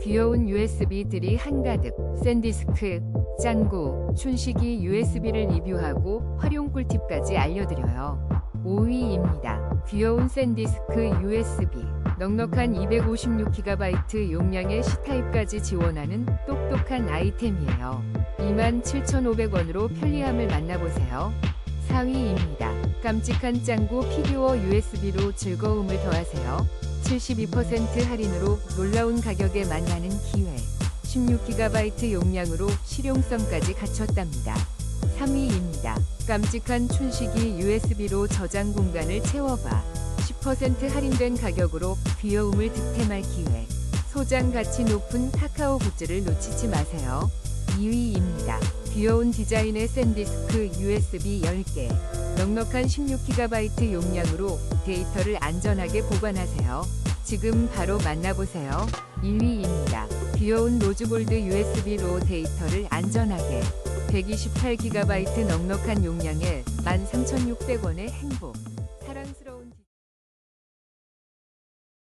귀여운 USB들이 한가득. 샌디스크, 짱구, 춘식이 USB를 리뷰하고 활용 꿀팁까지 알려드려요. 5위입니다. 귀여운 샌디스크 USB. 넉넉한 256GB 용량의 C타입까지 지원하는 똑똑한 아이템이에요. 27,500원으로 편리함을 만나보세요. 4위입니다. 깜찍한 짱구 피규어 USB로 즐거움을 더하세요. 72% 할인으로 놀라운 가격에 만나는 기회. 16GB 용량으로 실용성까지 갖췄답니다. 3위입니다. 깜찍한 춘식이 USB로 저장 공간을 채워봐. 10% 할인된 가격으로 귀여움을 득템할 기회. 소장 가치 높은 카카오 굿즈를 놓치지 마세요. 2위입니다. 귀여운 디자인의 샌디스크 USB 10개. 넉넉한 16GB 용량으로 데이터를 안전하게 보관하세요. 지금 바로 만나보세요. 1위입니다. 귀여운 로즈골드 USB로 데이터를 안전하게 128GB 넉넉한 용량에 13,600원의 행복.